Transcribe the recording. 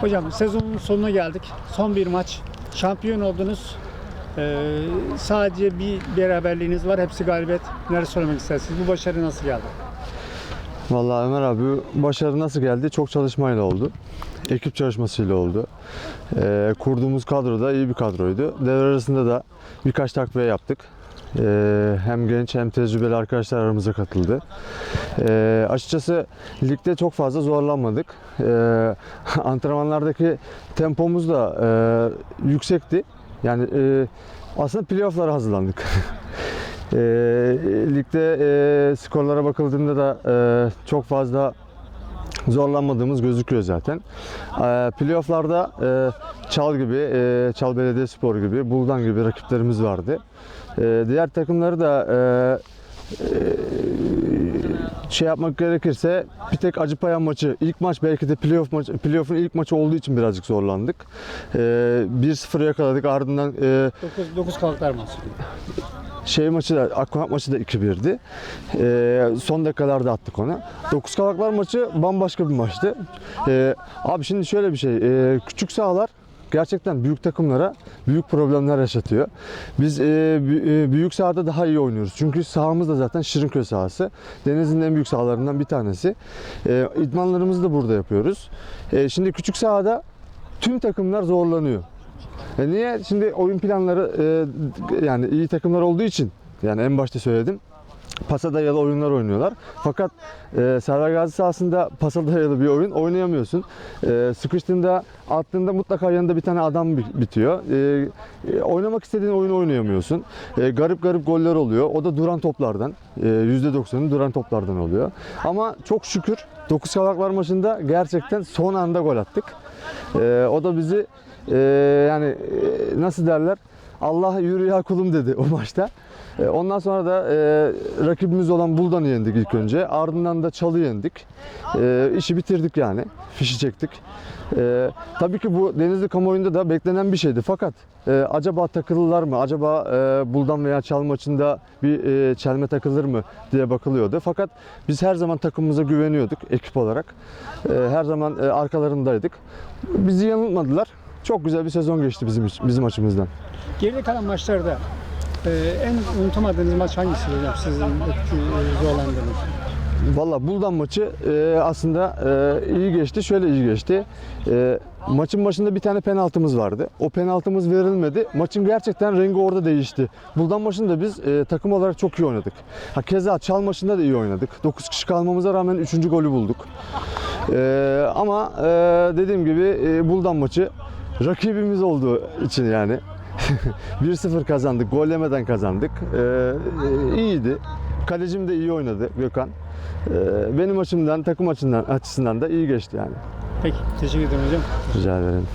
Hocam sezonun sonuna geldik. Son bir maç. Şampiyon oldunuz. Ee, sadece bir beraberliğiniz var. Hepsi galibiyet. Neler söylemek istersiniz? Bu başarı nasıl geldi? Vallahi Ömer abi başarı nasıl geldi? Çok çalışmayla oldu. Ekip çalışmasıyla oldu. Ee, kurduğumuz kadro da iyi bir kadroydu. Devre arasında da birkaç takviye yaptık. Ee, hem genç hem tecrübeli arkadaşlar aramıza katıldı. Ee, açıkçası ligde çok fazla zorlanmadık. Ee, antrenmanlardaki tempomuz da e, yüksekti. Yani e, aslında playoff'lara hazırlandık. E, ligde e, skorlara bakıldığında da e, çok fazla zorlanmadığımız gözüküyor zaten. E, playoff'larda e, Çal gibi, e, Çal Belediyespor gibi, Buldan gibi rakiplerimiz vardı. E, diğer takımları da e, e, şey yapmak gerekirse bir tek Acıpayam maçı ilk maç belki de playoff maçı playoff'un ilk maçı olduğu için birazcık zorlandık. E, 1-0 yakaladık ardından e, 9, 9 kalıklar maçı. şey maçı da Akkonak maçı da 2-1'di. Ee, son dakikalarda attık onu. Dokuz Kavaklar maçı bambaşka bir maçtı. Ee, abi şimdi şöyle bir şey. ee, küçük sahalar gerçekten büyük takımlara büyük problemler yaşatıyor. Biz bü- ee, büyük sahada daha iyi oynuyoruz. Çünkü sahamız da zaten Şirinköy sahası. Denizin en büyük sahalarından bir tanesi. Ee, idmanlarımızı da burada yapıyoruz. Ee, şimdi küçük sahada tüm takımlar zorlanıyor. E niye? Şimdi oyun planları e, yani iyi takımlar olduğu için yani en başta söyledim. Pasa dayalı oyunlar oynuyorlar. Fakat e, Server Gazi sahasında pasa dayalı bir oyun oynayamıyorsun. E, sıkıştığında attığında mutlaka yanında bir tane adam bi- bitiyor. E, e, oynamak istediğin oyunu oynayamıyorsun. E, garip garip goller oluyor. O da duran toplardan. E, %90'ı duran toplardan oluyor. Ama çok şükür 9 Kavaklar maçında gerçekten son anda gol attık. E, o da bizi e, yani e, nasıl derler Allah yürü ya kulum dedi o maçta. E, ondan sonra da e, rakibimiz olan Buldan'ı yendik ilk önce. Ardından da Çal'ı yendik. E, işi bitirdik yani. Fişi çektik. E, tabii ki bu Denizli kamuoyunda da beklenen bir şeydi. Fakat e, acaba takılırlar mı? Acaba e, Buldan veya Çal maçında bir e, çelme takılır mı diye bakılıyordu. Fakat biz her zaman takımımıza güveniyorduk ekip olarak. E, her zaman e, arkalarındaydık. Bizi yanıltmadılar. Çok güzel bir sezon geçti bizim bizim açımızdan. Geride kalan maçlarda e, en unutamadığınız maç hangisi hocam sizin zorlandığınız? Valla Buldan maçı e, aslında e, iyi geçti. Şöyle iyi geçti. E, maçın başında bir tane penaltımız vardı. O penaltımız verilmedi. Maçın gerçekten rengi orada değişti. Buldan maçında biz e, takım olarak çok iyi oynadık. Ha, keza Çal maçında da iyi oynadık. 9 kişi kalmamıza rağmen 3. golü bulduk. E, ama e, dediğim gibi e, Buldan maçı rakibimiz olduğu için yani 1-0 kazandık. Gol yemeden kazandık. E, e, iyiydi. Kalecim de iyi oynadı Gökhan. Ee, benim açımdan, takım açısından, açısından da iyi geçti yani. Peki teşekkür ederim hocam. Rica ederim.